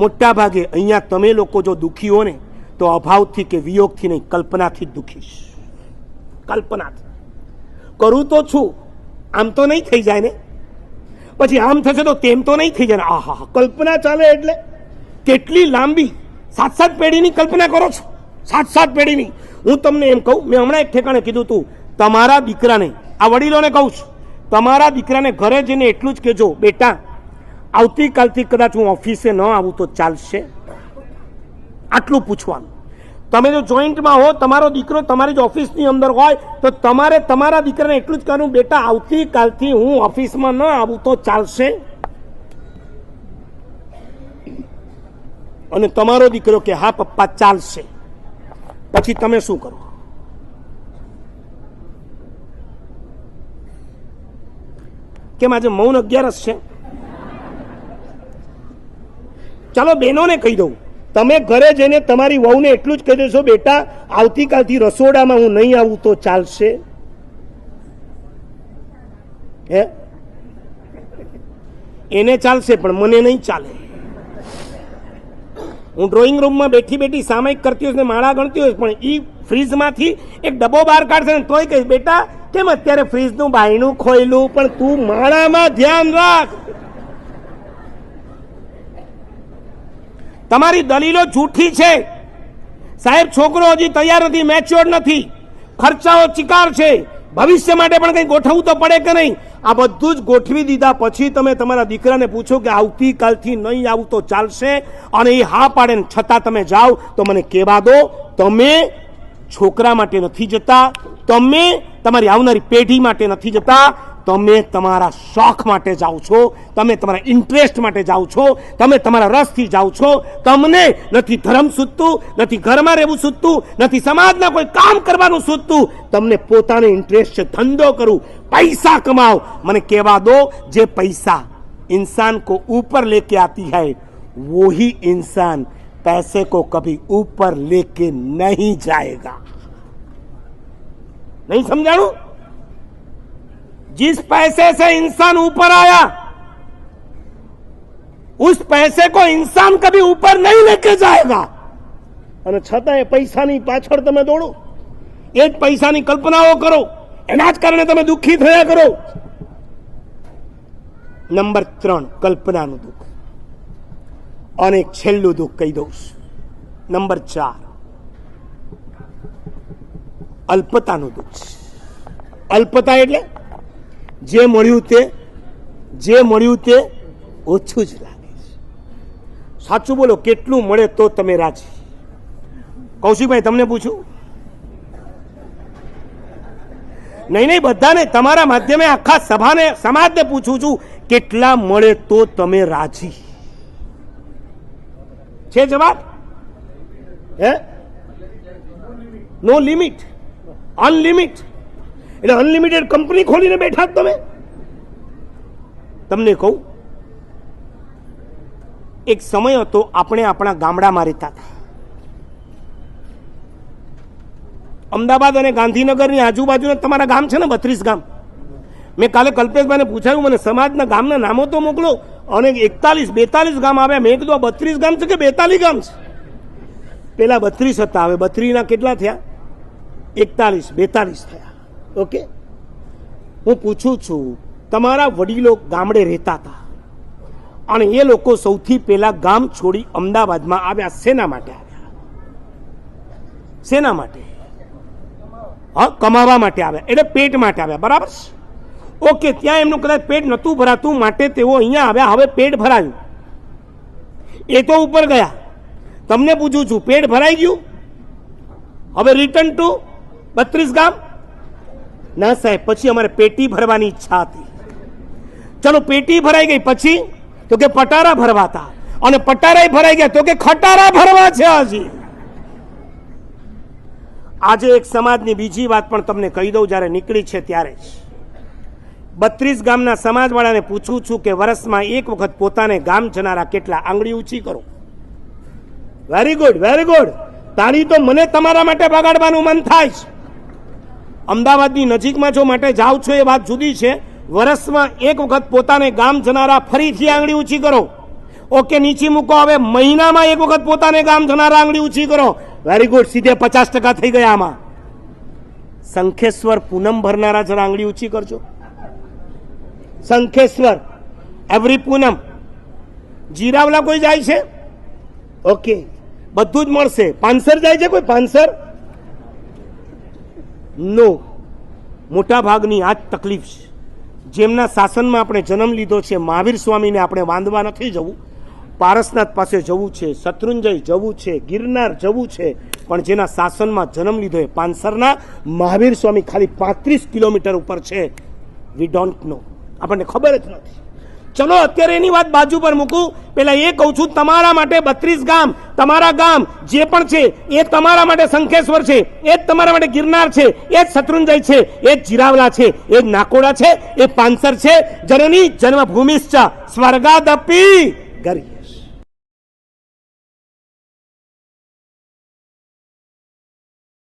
મોટા ભાગે અહીંયા તમે લોકો જો દુઃખી હો ને, તો અભાવથી કે વિયોગથી નહીં, કલ્પનાથી જ દુઃખીશ. કલ્પનાથી. કરું તો છું. આમ તો નહીં થઈ જાય ને? પછી આમ થશે તો તેમ તો નહીં થઈ જાય આહા, કલ્પના ચાલે એટલે? કેટલી લાંબી સાત સાત પેઢીની કલ્પના કરો છો? સાત સાત પેઢીની. હું તમને એમ કહું, મેં હમણાં એક ઠેકાણે કીધું તું, તમારા દીકરાને, આ વડીલોને કહું છું, તમારા દીકરાને ઘરે જઈને એટલું જ કહેજો, બેટા આવતીકાલથી કદાચ હું ઓફિસે ન આવું તો ચાલશે. આટલું પૂછવાનું. તમે જો જોઈન્ટમાં હો, તમારો દીકરો તમારી જ ઓફિસની અંદર હોય, તો તમારે તમારા દીકરાને એટલું જ કહેવાનું, બેટા, આવતીકાલથી હું ઓફિસમાં ન આવું તો ચાલશે. અને તમારો દીકરો કે, હા, પપ્પા, ચાલશે. પછી તમે શું કરો? કેમ આજે મૌન અગિયારસ છે? ચાલો બહેનોને કહી દઉં. તમે ઘરે જઈને તમારી વહુને એટલું જ કહી દેશો, બેટા, આવતીકાલથી રસોડામાં હું નહીં આવું તો ચાલશે. હે? એને ચાલશે, પણ મને નહીં ચાલે. હું ડ્રોઈંગ રૂમમાં બેઠી બેઠી સામાયિક કરતી હોઈશ ને માળા ગણતી હોઈશ, પણ એ ફ્રીજમાંથી એક ડબ્બો બહાર કાઢશે ને તોય કહીશ, બેટા, કેમ અત્યારે ફ્રીજનું બાયણું ખોયલું? પણ તું માળામાં ધ્યાન રાખ. તમારી દલીલો જૂઠી છે. સાહેબ, છોકરો હજી તૈયાર નથી મેચ્યોર નથી. ખર્ચાઓ ચિકાર છે. ભવિષ્ય માટે પણ કંઈ ગોઠવવું તો પડે કે નહીં? આ બધું જ ગોઠવી દીધા પછી તમે તમારા દીકરાને પૂછો કે આવતીકાલથી નહીં આવું તો ચાલશે અને એ હા પાડે ને છતાં તમે જાઓ તો મને કહેવા દો, તમે છોકરા માટે નથી જતા, તમે તમારી આવનારી પેઢી માટે નથી જતા તમે તમારા શોખ માટે જાઓ છો તમે તમારા ઇન્ટરેસ્ટ માટે જાઓ છો તમે તમારા રસથી જાઓ છો તમને નથી ધર્મ સૂચતું નથી ઘરમાં રહેવું સૂચતું નથી સમાજના કોઈ કામ કરવાનું સૂચતું તમને પોતાને ઇન્ટરેસ્ટ છે ધંધો કરું પૈસા કમાઓ મને કહેવા દો જે પૈસા इंसान को ऊपर लेके आती है वो ही इंसान पैसे को कभी ऊपर लेके नहीं जाएगा नहीं समझाणु जिस पैसे से इंसान ऊपर आया उस पैसे को इंसान कभी ऊपर नहीं लेके जाएगा અને છતાં એ પૈસાની પાછળ તમે દોડો એ જ પૈસાની કલ્પનાઓ કરો એના જ કારણે તમે દુઃખી થયા કરો નંબર ત્રણ કલ્પનાનું દુઃખ અને એક છેલ્લું દુઃખ કહી દઉં છું. નંબર ચાર અલ્પતાનું દુઃખ છે. અલ્પતા એટલે જે મળ્યું તે, જે મળ્યું તે ઓછું જ લાગે છે. સાચું બોલો, કેટલું મળે તો તમે રાજી? કૌશિકભાઈ, તમને પૂછું? નહીં નહીં, બધાને તમારા માધ્યમે આખા સભાને, સમાજને પૂછું છું, કેટલા મળે તો તમે રાજી? છે જવાબ? હે? No limit. અનલિમિટ. એટલે અનલિમિટેડ કંપની ખોલીને બેઠા તમે? તમને કહું, એક સમય હતો આપણે આપણા ગામડામાં રહેતા હતા. અમદાવાદ અને ગાંધીનગરની આજુબાજુના તમારા ગામ છે ને, બત્રીસ ગામ? મેં કાલે કલ્પેશભાઈને પૂછાયું, મને સમાજના ગામના નામો તો મોકલો, અને એકતાલીસ, બેતાલીસ ગામ આવ્યા. મેં કીધું બત્રીસ ગામ છે કે બેતાલીસ ગામ છે? પેલા બત્રીસ હતા, હવે બત્રીસના કેટલા થયા? એકતાલીસ, બેતાલીસ થયા. ઓકે? હું પૂછું છું, તમારા વડીલો ગામડે રહેતા હતા? અને એ લોકો સૌથી પહેલા ગામ છોડી અમદાવાદમાં આવ્યા શેના માટે આવ્યા? શેના માટે? હા, કમાવા માટે આવ્યા, એટલે પેટ માટે આવ્યા, બરાબર? ઓકે, ત્યાં એમનું કદાચ પેટ નહોતું ભરાતું, માટે તેઓ અહીંયા આવ્યા, હવે પેટ ભરાયું. એ તો ઉપર ગયા. તમને પૂછું છું, પેટ ભરાઈ ગયું? હવે રિટર્ન ટુ બત્રીસ ગામ? ના સાહેબ, પછી અમારે પેટી ભરવાની ઈચ્છા હતી. ચલો, પેટી ભરાઈ ગઈ. પછી તો કે પટારા ભરવાતા. અને પટારા ભરાઈ ગયા તો કે ખટારા ભરવા છે હજી. આજે એક સમાજની બીજી વાત પણ તમને કહી દઉં, જ્યારે નીકળી છે ત્યારે જ. બત્રીસ ગામના સમાજવાળાને પૂછું છું કે વર્ષમાં એક વખત પોતાને ગામ જનારા કેટલા આંગળી ઊંચી કરો. વેરી ગુડ વેરી ગુડ તાળી તો મને તમારા માટે બગાડવાનું મન થાય છે. અમદાવાદની નજીકમાં જો માટે જાઓ છો એ વાત જુદી છે. વર્ષમાં એક વખત પોતાને ગામ જનારા ફરીથી આંગળી ઊંચી કરો. ઓકે, નીચી મૂકો, હવે મહિનામાં એક વખત પોતાને ગામ જનારા આંગળી ઊંચી કરો. વેરી ગુડ સીધે પચાસ ટકા થઈ ગયા આમાં. શંખેશ્વર પૂનમ ભરનારા જરા આંગળી ઊંચી કરજો. શંખેશ્વર એવરી પૂનમ. જીરાવલા કોઈ જાય છે? ઓકે, બધું જ મળશે. પાનસર જાય છે કોઈ? પાનસર? નો. મોટા ભાગની આ જ તકલીફ છે. જેમના શાસનમાં આપણે જન્મ લીધો છે, મહાવીર સ્વામીને આપણે વાંધવા નથી જવું. પારસનાથ પાસે જવું છે, શત્રુંજય જવું છે, ગિરનાર જવું છે, પણ જેના શાસનમાં જન્મ લીધો એ પાનસરના મહાવીર સ્વામી ખાલી પાંત્રીસ કિલોમીટર ઉપર છે. વી ડોન્ટ નો આપણને ખબર જ નથી. ચલો, અત્યારે એની વાત બાજુ પર મૂકું. પેલા એ કહું છું, તમારા માટે બત્રીસ ગામ તમારા ગામ જે પણ છે, એ તમારા માટે શંખેશ્વર છે, એ જ તમારા માટે ગિરનાર છે, એ જ શત્રુંજય છે, એ જ જીરાવલા છે, એ જ નાકોડા છે, એ પાંસર છે, જનની જન્મભૂમિશ્ચ સ્વર્ગાદપી ગરી.